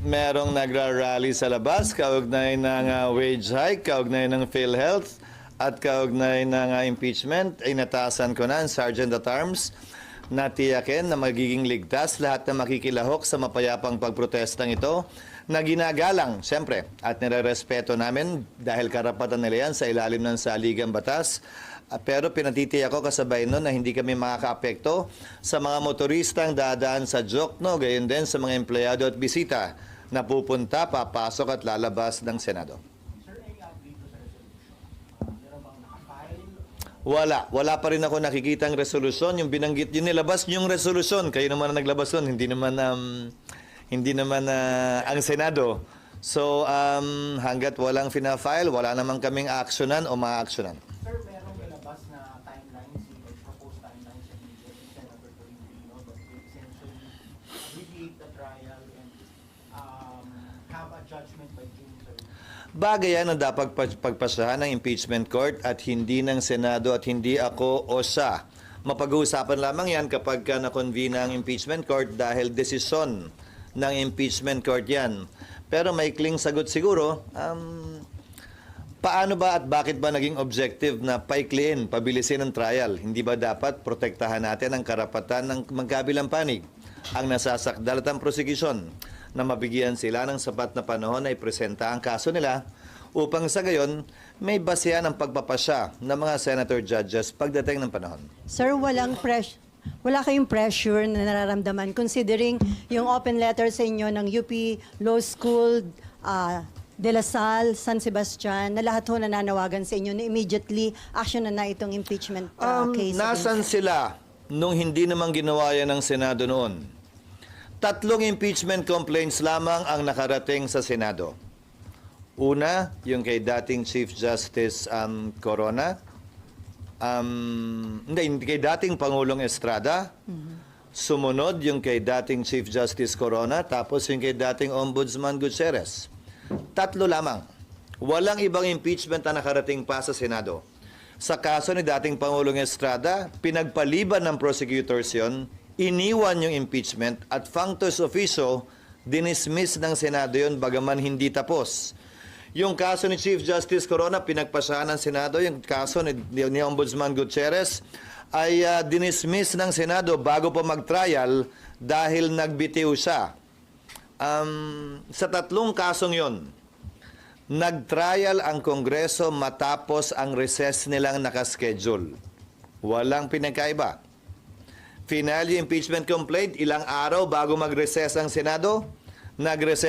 merong nagra-rally sa labas kaugnay ng ah, wage hike, kaugnay ng PhilHealth at kaugnay ng ah, impeachment, ay natasan ko na ang Sergeant at Arms na tiyakin na magiging ligtas lahat na makikilahok sa mapayapang pagprotestang ito na ginagalang, siyempre, at nirerespeto namin dahil karapatan nila yan sa ilalim ng saligang batas. Ah, Pero pinatitiyak ko kasabay nun na hindi kami makakaapekto sa mga motoristang dadaan sa Jokno, gayon din sa mga empleyado at bisita na pupunta, papasok at lalabas ng Senado. Wala. Wala pa rin ako nakikitang resolusyon. Yung binanggit, yung nilabas yung resolusyon. Kayo naman ang naglabas nun. Hindi naman, um, hindi naman ah, ang Senado. So, um, hanggat walang fina-file, wala naman kaming actionan o ma-actionan. Sir, merong nilabas na timeline, si proposed timeline sa media si Senator Tolentino that will essentially abbreviate the trial and um, have a judgment by June 3rd. Bagay yan ang dapat pag- pagpasahan ng impeachment court at hindi ng Senado at hindi ako o siya. Mapag-uusapan lamang yan kapag ka na-convene ang impeachment court dahil desisyon ng impeachment court yan. Pero may kling sagot siguro, um, paano ba at bakit ba naging objective na paikliin, pabilisin ang trial? Hindi ba dapat protektahan natin ang karapatan ng magkabilang panig? Ang nasasakdal at ang prosecution na mabigyan sila ng sapat na panahon na ipresenta ang kaso nila upang sa gayon may basehan ang pagpapasya ng mga senator judges pagdating ng panahon. Sir, walang pressure. Wala kayong pressure na nararamdaman considering yung open letter sa inyo ng UP Law School, ah, De La Salle, San Sebastian, na lahat ho nananawagan sa inyo na immediately action na na itong impeachment ah, Um, case. nasan against- sila nung hindi naman ginawa yan ng Senado noon? Tatlong impeachment complaints lamang ang nakarating sa Senado. Una, yung kay dating Chief Justice um, Corona. Um, hindi, kay dating Pangulong Estrada. Sumunod yung kay dating Chief Justice Corona, tapos yung kay dating Ombudsman Gutierrez. Tatlo lamang. Walang ibang impeachment na nakarating pa sa Senado. Sa kaso ni dating Pangulong Estrada, pinagpaliban ng prosecutors yon, iniwan yung impeachment at functus officio, dinismiss ng Senado yon bagaman hindi tapos. Yung kaso ni Chief Justice Corona, pinagpasahan ng Senado. Yung kaso ni, ni Ombudsman Gutierrez ay ah, dinismiss ng Senado bago pa mag-trial dahil nagbitiw siya. Um, sa tatlong kasong yon, nag-trial ang Kongreso matapos ang recess nilang nakaschedule. Walang pinagkaiba. Final yung impeachment complaint, ilang araw bago mag-recess ang Senado, nag